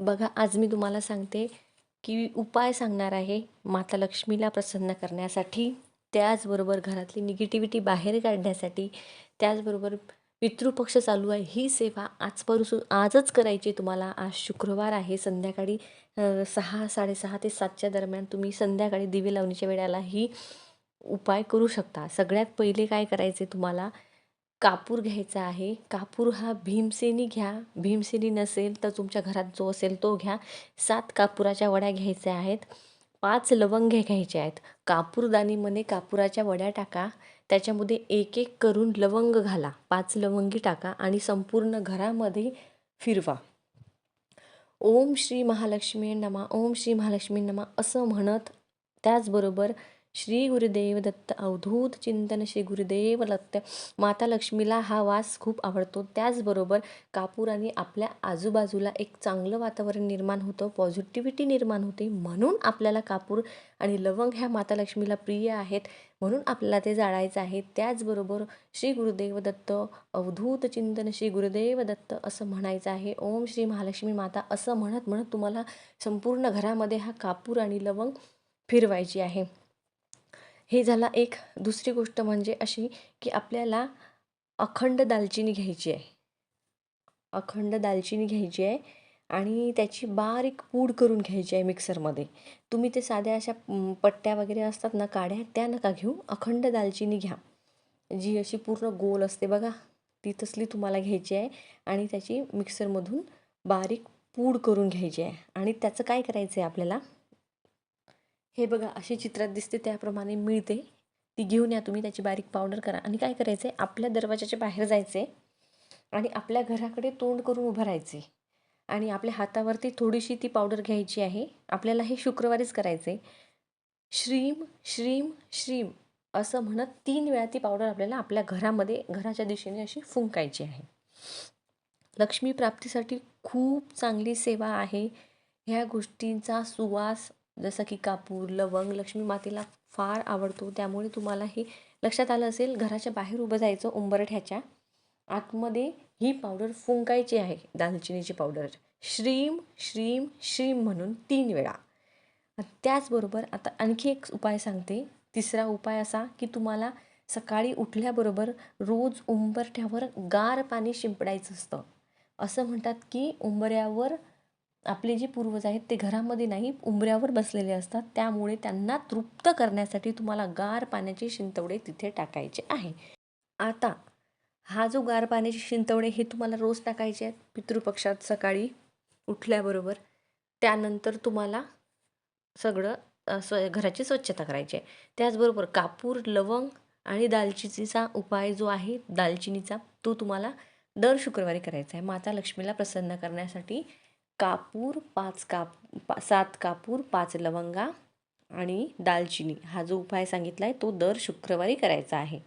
बघा आज मी तुम्हाला सांगते की उपाय सांगणार आहे माता लक्ष्मीला प्रसन्न करण्यासाठी. त्याचबरोबर घरातली निगेटिव्हिटी बाहेर काढण्यासाठी. त्याचबरोबर पितृपक्ष चालू आहे. ही सेवा आजपासून आजच करायची तुम्हाला. आज शुक्रवार आहे. संध्याकाळी सहा साडेसहा ते सातच्या दरम्यान तुम्ही संध्याकाळी दिवे लावणीच्या वेळेला ही उपाय करू शकता. सगळ्यात पहिले काय करायचे तुम्हाला? कापूर घ्यायचा आहे. कापूर हा भीमसेनी घ्या. भीमसेनी नसेल तर तुमच्या घरात जो असेल तो घ्या. सात कापुराच्या वड्या घ्यायच्या आहेत. पाच लवंगे घ्यायचे आहेत. कापूरदानीमध्ये कापुराच्या वड्या टाका. त्याच्यामध्ये एक एक करून लवंग घाला. पाच लवंगी टाका आणि संपूर्ण घरामध्ये फिरवा. ओम श्री महालक्ष्मी नमा. ओम श्री महालक्ष्मी नमा असं म्हणत त्याचबरोबर श्री गुरुदेव दत्त अवधूत चिंतन श्री गुरुदेव दत्त माता लक्ष्मीला हा वास खूप आवडतो. त्याचबरोबर कापूराने आपल्या आजूबाजूला एक चांगलं वातावरण निर्माण होतं पॉझिटिव्हिटी निर्माण होते. म्हणून आपल्याला कापूर आणि लवंग ह्या माता लक्ष्मीला प्रिय आहेत. म्हणून आपल्याला ते जाळायचं आहे. त्याचबरोबर श्री गुरुदेव दत्त अवधूत चिंतन श्री गुरुदेव दत्त असं म्हणायचं आहे. ओम श्री महालक्ष्मी माता असं म्हणत म्हणत तुम्हाला संपूर्ण घरामध्ये हा कापूर आणि लवंग फिरवायची आहे. हे झाला एक दुसरी गोष्ट म्हणजे अशी की आपल्याला अखंड दालचिनी घ्यायची आहे. अखंड दालचिनी घ्यायची आहे आणि त्याची बारीक पूड करून घ्यायची आहे मिक्सरमध्ये. तुम्ही ते साध्या अशा पट्ट्या वगैरे असतात ना काड्या त्या नका घेऊ. अखंड दालचिनी घ्या. जी अशी पूर्ण गोल असते बघा ती तसली तुम्हाला घ्यायची आहे आणि त्याची मिक्सरमधून बारीक पूड करून घ्यायची आहे. आणि त्याचं काय करायचं आहे आपल्याला? हे बघा अशी चित्रात दिसते त्याप्रमाणे मिळते. ती घेऊन या तुम्ही त्याची बारीक पावडर करा. आणि काय करायचं आहे आपल्या दरवाजाच्या बाहेर जायचे आणि आपल्या घराकडे तोंड करून उभं राहायचे आणि आपल्या हातावरती थोडीशी ती पावडर घ्यायची आहे. आपल्याला हे शुक्रवारीच करायचे श्रीम श्रीम श्रीम असं म्हणत तीन वेळा ती पावडर आपल्याला आपल्या घरामध्ये घराच्या दिशेने अशी फुंकायची आहे. लक्ष्मी प्राप्तीसाठी खूप चांगली सेवा आहे. ह्या गोष्टींचा सुवास जसं की कापूर लवंग लक्ष्मी मातेला फार आवडतो. त्यामुळे तुम्हाला हे लक्षात आलं असेल घराच्या बाहेर उभं जायचं उंबरठ्याच्या. आतमध्ये ही पावडर फुंकायची आहे दालचिनीची पावडर. श्रीम श्रीम श्रीम म्हणून तीन वेळा. त्याचबरोबर आता आणखी एक उपाय सांगते. तिसरा उपाय असा की तुम्हाला सकाळी उठल्याबरोबर रोज उंबरठ्यावर गार पाणी शिंपडायचं असतं. असं म्हणतात की उंबऱ्यावर आपले जे पूर्वज आहेत ते घरामध्ये नाही उंबऱ्यावर बसलेले असतात. त्यामुळे त्यांना तृप्त करण्यासाठी तुम्हाला गार पाण्याचे शिंतवडे तिथे टाकायचे आहे. आता हा जो गार पाण्याचे शिंतवडे हे तुम्हाला रोज टाकायचे आहेत पितृपक्षात सकाळी उठल्याबरोबर त्यानंतर तुम्हाला सगळं स्व घराची स्वच्छता करायची आहे. त्याचबरोबर कापूर लवंग आणि दालचिनीचा उपाय जो आहे दालचिनीचा तो तुम्हाला दर शुक्रवारी करायचा आहे. माता लक्ष्मीला प्रसन्न करण्यासाठी कापूर पाच काप पा सात कापूर पाच लवंगा आणि दालचिनी हा जो उपाय सांगितला आहे तो दर शुक्रवारी करायचा आहे.